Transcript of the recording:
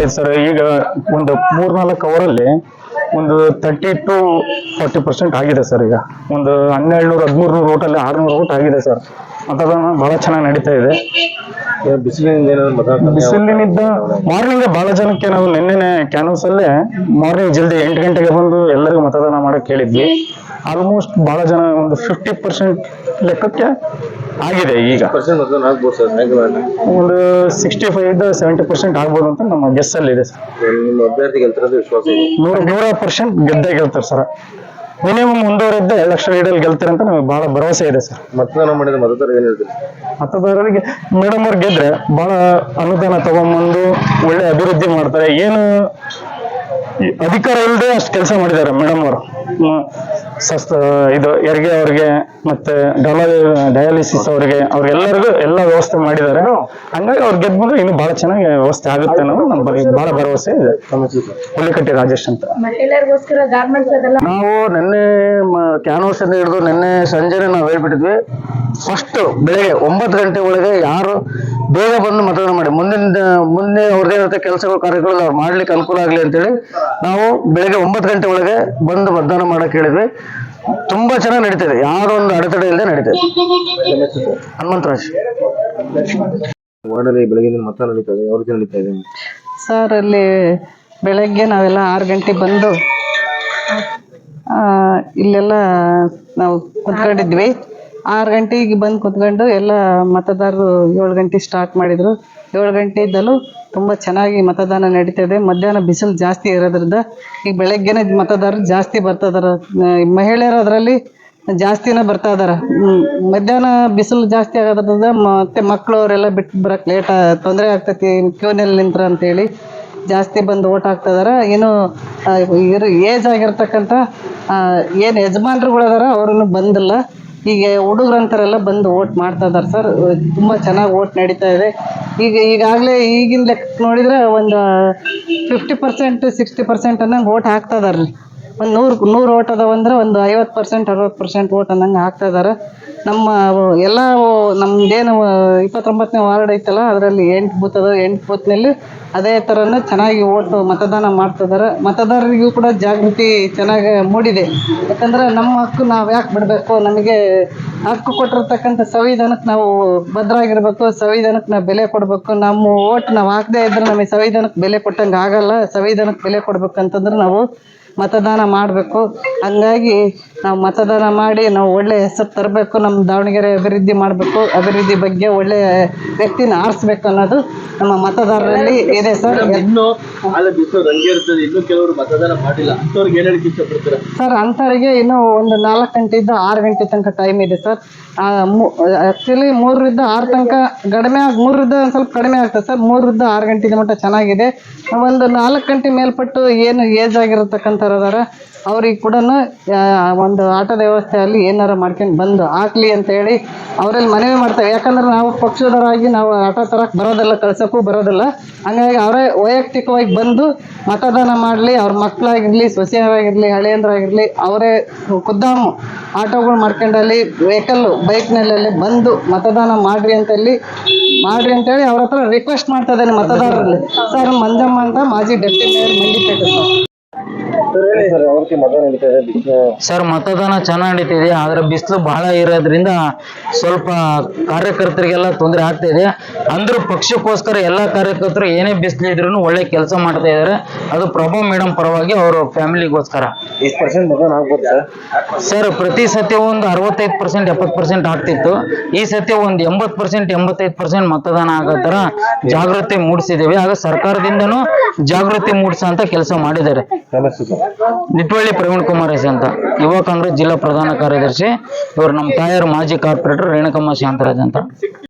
ನಡೀತೈತೆ sir ಈಗ ಒಂದು ಮೂರ್ನಾಲ್ಕು ಅವರಲ್ಲಿ ಒಂದು ತರ್ಟಿ ಟು ಫಾರ್ಟಿ ಪರ್ಸೆಂಟ್ ಆಗಿದೆ ಸರ್ ಈಗ. ಒಂದು ಹನ್ನೆರಡು ನೂರು ಹದಿಮೂರು ನೂರು ಓಟಲ್ಲಿ ಆರುನೂರು ಓಟ್ ಆಗಿದೆ ಸರ್ ಮತದಾನ ಬಹಳ ಚೆನ್ನಾಗಿ ನಡೀತಾ ಇದೆ. ಬಿಸಿಲಿನಿಂದ ಮಾರ್ನಿಂಗ್ ಭಾಳ ಜನಕ್ಕೆ ನಾವು ನಿನ್ನೆ ಕ್ಯಾನ್ವಸ್ ಅಲ್ಲೇ ಮಾರ್ನಿಂಗ್ ಜಲ್ದಿ ಎಂಟು ಗಂಟೆಗೆ ಬಂದು ಎಲ್ಲರಿಗೂ ಮತದಾನ ಮಾಡಕ್ಕೆ ಕೇಳಿದ್ವಿ. ಆಲ್ಮೋಸ್ಟ್ ಭಾಳ ಜನ ಒಂದು ಫಿಫ್ಟಿ ಪರ್ಸೆಂಟ್ ಲೆಕ್ಕಕ್ಕೆ ಆಗಿದೆ ಈಗ. ಒಂದು ಸಿಕ್ಸ್ಟಿ ಫೈವ್ ಇಂದ ಸೆವೆಂಟಿ ಪರ್ಸೆಂಟ್ ಆಗ್ಬೋದು ಅಂತ ನಮ್ಮ ಗೆಸ್ ಅಲ್ಲಿ ಇದೆ ಸರ್. ನಿಮ್ಮ ಅಭ್ಯರ್ಥಿ ಗೆಲ್ತಾರಂತ ವಿಶ್ವಾಸ ಇದೆ. ನೂರ ನೂರ ಪರ್ಸೆಂಟ್ ಗೆದ್ದೇ ಗೆಲ್ತಾರೆ ಸರ್. ಮಿನಿಮಮ್ ಎರಡು ಲಕ್ಷ ಲೀಡಲ್ಲಿ ಗೆಲ್ತಾರೆ ಅಂತ ನಮಗೆ ಬಹಳ ಭರವಸೆ ಇದೆ ಸರ್. ಮತದಾನ ಮಾಡಿದ ಮತದಾರ ಏನು ಹೇಳ್ತೀರಿ? ಮತದಾರರಿಗೆ ಮೇಡಮ್ ಅವ್ರು ಗೆದ್ರೆ ಬಹಳ ಅನುದಾನ ತಗೊಂಬಂದು ಒಳ್ಳೆ ಅಭಿವೃದ್ಧಿ ಮಾಡ್ತಾರೆ. ಏನು ಅಧಿಕಾರ ಇಲ್ಲದೆ ಅಷ್ಟು ಕೆಲಸ ಮಾಡಿದ್ದಾರೆ ಮೇಡಮ್ ಅವರು. ಸಸ್ತ ಇದು ಹೆರಿಗೆ ಅವ್ರಿಗೆ ಮತ್ತೆ ಡಯಾಲಿಸಿಸ್ ಅವರಿಗೆ ಅವ್ರಿಗೆಲ್ಲರಿಗೂ ಎಲ್ಲ ವ್ಯವಸ್ಥೆ ಮಾಡಿದ್ದಾರೆ. ಹಂಗಾಗಿ ಅವ್ರು ಗೆದ್ದು ಬಂದ್ರೆ ಇನ್ನೂ ಬಹಳ ಚೆನ್ನಾಗಿ ವ್ಯವಸ್ಥೆ ಆಗುತ್ತೆ ಅನ್ನೋದು ನಮ್ಮ ಬಗ್ಗೆ ಬಹಳ ಭರವಸೆ ಇದೆ. ಹುಲಿಕಟ್ಟಿ ರಾಜೇಶ್ ಅಂತ. ನಾವು ನಿನ್ನೆ ಕ್ಯಾನ್ವಸ್ ಅಂತ ಹಿಡಿದು ನಿನ್ನೆ ಸಂಜೆನೆ ನಾವು ಹೇಳ್ಬಿಟ್ಟಿದ್ವಿ. ಫಸ್ಟ್ ಬೆಳಗ್ಗೆ ಒಂಬತ್ತು ಗಂಟೆ ಒಳಗೆ ಯಾರು ಬೇಗ ಬಂದು ಮತದಾನ ಮಾಡಿ. ಮುಂದಿನ ಮುಂದೆ ಅವ್ರದ್ದೇನಿರುತ್ತೆ ಕೆಲಸಗಳು ಕಾರ್ಯಗಳು ಅವ್ರು ಮಾಡ್ಲಿಕ್ಕೆ ಅನುಕೂಲ ಆಗಲಿ ಅಂತೇಳಿ ನಾವು ಬೆಳಗ್ಗೆ ಒಂಬತ್ತು ಗಂಟೆ ಒಳಗೆ ಬಂದು ಮತದಾನ ಮಾಡಕ್ಕೆ ಹೇಳಿದ್ವಿ. ತುಂಬಾ ಚೆನ್ನಾಗಿ ನಡೀತಿದೆ. ಯಾರು ಒಂದು ಅಡೆತಡೆ ಇಲ್ಲದೆ ನಡೀತಿದೆ. ಹನುಮಂತರಾಜ್. ವಾರ್ಡಲ್ಲಿ ಬೆಳಗಿನ ಮತ ನಡೀತಾ ಇದೆ. ಯಾವ ರೀತಿ ನಡೀತಾ ಇದೆ? ಸರ್ ಅಲ್ಲಿ ಬೆಳಗ್ಗೆ ನಾವೆಲ್ಲ ಆರು ಗಂಟೆ ಬಂದು ಇಲ್ಲೆಲ್ಲ ನಾವು ಕುತ್ಕೊಂಡಿದ್ವಿ. ಆರು ಗಂಟೆಗೆ ಬಂದು ಕುತ್ಕೊಂಡು ಎಲ್ಲ ಮತದಾರರು ಏಳು ಗಂಟೆ ಸ್ಟಾರ್ಟ್ ಮಾಡಿದ್ರು. ಏಳು ಗಂಟೆ ಇದ್ದಲ್ಲೂ ತುಂಬ ಚೆನ್ನಾಗಿ ಮತದಾನ ನಡೀತದೆ. ಮಧ್ಯಾಹ್ನ ಬಿಸಿಲು ಜಾಸ್ತಿ ಇರೋದ್ರಿಂದ ಈಗ ಬೆಳಗ್ಗೆನೇ ಮತದಾರರು ಜಾಸ್ತಿ ಬರ್ತದಾರ ಮಹಿಳೆಯರು ಅದರಲ್ಲಿ ಜಾಸ್ತಿನೇ ಬರ್ತಾ ಇದಾರ. ಮಧ್ಯಾಹ್ನ ಬಿಸಿಲು ಜಾಸ್ತಿ ಆಗೋದ್ರಿಂದ ಮತ್ತೆ ಮಕ್ಕಳು ಅವರೆಲ್ಲ ಬಿಟ್ಟು ಬರಕ್ಕೆ ಲೇಟ್ ತೊಂದರೆ ಆಗ್ತೈತಿ ಕ್ಯೂನಲ್ಲಿ ನಿಂತ್ರ ಅಂತೇಳಿ ಜಾಸ್ತಿ ಬಂದು ಓಟ್ ಹಾಕ್ತಾ ಇದಾರ. ಏನು ಏಜ್ ಆಗಿರ್ತಕ್ಕಂಥ ಏನು ಯಜಮಾನ್ರುಗಳದಾರ ಅವರನ್ನು ಅವ್ರೂ ಬಂದಿಲ್ಲ. ಈಗ ಹುಡುಗ್ರು ಅಂತಾರೆಲ್ಲ ಬಂದು ಓಟ್ ಮಾಡ್ತಾ ಇದಾರೆ ಸರ್. ತುಂಬ ಚೆನ್ನಾಗಿ ಓಟ್ ನಡೀತಾ ಇದೆ. ಈಗ ಈಗಾಗಲೇ ಈಗಿನ ಲೆಕ್ಕ ನೋಡಿದ್ರೆ ಒಂದು ಫಿಫ್ಟಿ ಪರ್ಸೆಂಟ್ ಸಿಕ್ಸ್ಟಿ ಪರ್ಸೆಂಟ್ ಅನ್ನಂಗೆ ಓಟ್ ಹಾಕ್ತಾ ಇದಾರೆ ಒಂದು ನೂರು ನೂರು ಓಟ್ ಅದಾವಂದ್ರೆ ಒಂದು ಐವತ್ತು ಪರ್ಸೆಂಟ್ ಅರವತ್ತು ಪರ್ಸೆಂಟ್ ಓಟ್ ಅನ್ನಂಗೆ ಹಾಕ್ತಾ ಇದಾರೆ ನಮ್ಮ, ಎಲ್ಲ ನಮ್ದೇನು ಇಪ್ಪತ್ತೊಂಬತ್ತನೇ ವಾರ್ಡ್ ಐತಲ್ಲ, ಅದರಲ್ಲಿ ಎಂಟು ಬೂತ್ ಅದ, ಎಂಟು ಬೂತ್ನಲ್ಲಿ ಅದೇ ಥರನೇ ಚೆನ್ನಾಗಿ ಓಟು ಮತದಾನ ಮಾಡ್ತಿದ್ದಾರೆ ಮತದಾರರಿಗೂ ಕೂಡ ಜಾಗೃತಿ ಚೆನ್ನಾಗಿ ಮೂಡಿದೆ. ಯಾಕಂದ್ರೆ ನಮ್ಮ ಹಕ್ಕು ನಾವು ಯಾಕೆ ಬಿಡಬೇಕು? ನಮಗೆ ಹಕ್ಕು ಕೊಟ್ಟಿರ್ತಕ್ಕಂಥ ಸಂವಿಧಾನಕ್ಕೆ ನಾವು ಭದ್ರಾಗಿರ್ಬೇಕು ಸಂವಿಧಾನಕ್ಕೆ ನಾವು ಬೆಲೆ ಕೊಡಬೇಕು. ನಮ್ಮ ಓಟ್ ನಾವು ಹಾಕದೇ ಇದ್ರೆ ನಮಗೆ ಸಂವಿಧಾನಕ್ಕೆ ಬೆಲೆ ಕೊಟ್ಟಂಗೆ ಆಗಲ್ಲ ಸಂವಿಧಾನಕ್ಕೆ ಬೆಲೆ ಕೊಡ್ಬೇಕಂತಂದ್ರೆ ನಾವು ಮತದಾನ ಮಾಡಬೇಕು. ಹಂಗಾಗಿ ನಾವು ಮತದಾನ ಮಾಡಿ ನಾವು ಒಳ್ಳೆ ಹೆಸರು ತರಬೇಕು ನಮ್ಮ ದಾವಣಗೆರೆ ಅಭಿವೃದ್ಧಿ ಮಾಡಬೇಕು ಅಭಿವೃದ್ಧಿ ಬಗ್ಗೆ ಒಳ್ಳೆ ವ್ಯಕ್ತಿನ ಆರಿಸ್ಬೇಕು ಅನ್ನೋದು ನಮ್ಮ ಮತದಾರರಲ್ಲಿ ಇದೆ ಸರ್. ಇನ್ನು ನಾಳೆ ಬಿಸಿಲು ರಂಗೆ ಇರ್ತದೆ ಇನ್ನು ಕೆಲವರು ಮತದಾನ ಮಾಡಿಲ್ಲ ಅಂತವ್ರಿಗೆ ಏನ್ ಹೇಳಕ್ ಇಷ್ಟಪಡ್ತೀರಾ? ಸರ್ ಅಂಥವ್ರಿಗೆ ಇನ್ನೂ ಒಂದು ನಾಲ್ಕು ಗಂಟೆಯಿಂದ ಆರು ಗಂಟೆ ತನಕ ಟೈಮ್ ಇದೆ ಸರ್. ಆ್ಯಕ್ಚುಲಿ ಮೂರರಿಂದ ಆರು ತನಕ ಕಡಿಮೆ ಆಗಿ ಮೂರರಿಂದ ಒಂದು ಸ್ವಲ್ಪ ಕಡಿಮೆ ಆಗ್ತದೆ ಸರ್. ಮೂರರಿಂದ ಆರು ಗಂಟೆ ಮಟ್ಟ ಚೆನ್ನಾಗಿದೆ. ಒಂದು ನಾಲ್ಕು ಗಂಟೆ ಮೇಲ್ಪಟ್ಟು ಏನು ಏಜ್ ಆಗಿರತಕ್ಕಂಥವ್ರು ಅದಾರ, ಅವ್ರಿಗೆ ಕೂಡ ಒಂದು ಆಟದ ವ್ಯವಸ್ಥೆಯಲ್ಲಿ ಏನಾರ ಮಾಡ್ಕೊಂಡು ಬಂದು ಹಾಕ್ಲಿ ಅಂತ ಹೇಳಿ ಅವರಲ್ಲಿ ಮನವಿ ಮಾಡ್ತೇವೆ ಯಾಕಂದ್ರೆ ನಾವು ಪಕ್ಷದವರಾಗಿ ನಾವು ಆಟ ತರಕ್ಕೆ ಬರೋದಿಲ್ಲ, ಕಳ್ಸೋಕ್ಕೂ ಬರೋದಿಲ್ಲ. ಹಂಗಾಗಿ ಅವರೇ ವೈಯಕ್ತಿಕವಾಗಿ ಬಂದು ಮತದಾನ ಮಾಡಲಿ, ಅವ್ರ ಮಕ್ಕಳಾಗಿರಲಿ ಸೊಸೆಯರಾಗಿರಲಿ, ಹಳೆಯಂದ್ರಾಗಿರಲಿ, ಅವರೇ ಖುದ್ದಾಮು ಆಟೋಗಳು ಮಾಡ್ಕೊಂಡಲ್ಲಿ ವೆಹಿಕಲ್ಲು ನಲ್ಲಿ ಬಂದು ಮತದಾನ ಮಾಡ್ರಿ ಅಂತಲ್ಲಿ ಮಾಡ್ರಿ ಅಂತೇಳಿ ಅವ್ರ ಹತ್ರ ರಿಕ್ವೆಸ್ಟ್ ಮಾಡ್ತಾ ಇದ್ದೇನೆ ಮತದಾರರಲ್ಲಿ. ಸರ್ ಮಂಜಮ್ಮ ಅಂತ ಮಾಜಿ ಡೆಪ್ಟಿ ಮೇಯರ್ ಮಂಡಿಪೇಟೆ ರೀತಿ ಮತ ನಡೀತಾ ಇದೆ ಬಿಸಿಲು. ಸರ್ ಮತದಾನ ಚೆನ್ನಾಗಿ ನಡೀತಿದೆ ಆದ್ರೆ ಬಿಸಿಲು ಬಹಳ ಇರೋದ್ರಿಂದ ಸ್ವಲ್ಪ ಕಾರ್ಯಕರ್ತರಿಗೆಲ್ಲ ತೊಂದರೆ ಆಗ್ತಾ ಇದೆ. ಅಂದ್ರೂ ಪಕ್ಷಕ್ಕೋಸ್ಕರ ಎಲ್ಲಾ ಕಾರ್ಯಕರ್ತರು ಏನೇ ಬಿಸಿಲು ಇದ್ರು ಒಳ್ಳೆ ಕೆಲಸ ಮಾಡ್ತಾ ಇದ್ದಾರೆ. ಅದು ಪ್ರಭಾ ಮೇಡಮ್ ಪರವಾಗಿ ಅವರ ಫ್ಯಾಮಿಲಿಗೋಸ್ಕರ. ಎಷ್ಟು ಪರ್ಸೆಂಟ್ ಮತದಾನ ಆಗ್ಬೋದು ಸರ್? ಸರ್ ಪ್ರತಿ ಸತಿ ಒಂದು ಅರವತ್ತೈದು ಪರ್ಸೆಂಟ್ ಎಪ್ಪತ್ತು ಪರ್ಸೆಂಟ್ ಆಗ್ತಿತ್ತು. ಈ ಸತಿ ಒಂದು ಎಂಬತ್ತು ಪರ್ಸೆಂಟ್ ಎಂಬತ್ತೈದು ಪರ್ಸೆಂಟ್ ಮತದಾನ ಆಗೋ ಥರ ಜಾಗೃತಿ ಮೂಡಿಸಿದ್ದೀವಿ. ಆಗ ಸರ್ಕಾರದಿಂದನೂ ಜಾಗೃತಿ ಮೂಡಿಸೋ ಅಂತ ಕೆಲಸ ಮಾಡಿದ್ದಾರೆ. ನಮಸ್ತೆ ಸರ್. ನಿಟ್ವಳ್ಳಿ ಪ್ರವೀಣ್ ಕುಮಾರ್ ಎಸ್ ಅಂತ. ಯುವ ಕಾಂಗ್ರೆಸ್ ಜಿಲ್ಲಾ ಪ್ರಧಾನ ಕಾರ್ಯದರ್ಶಿ. ಇವರು ನಮ್ಮ ತಾಯಿಯವರು ಮಾಜಿ ಕಾರ್ಪೊರೇಟರ್ ರೇಣುಕಮ್ಮ ಶಾಂತರಾಜ್ ಅಂತ.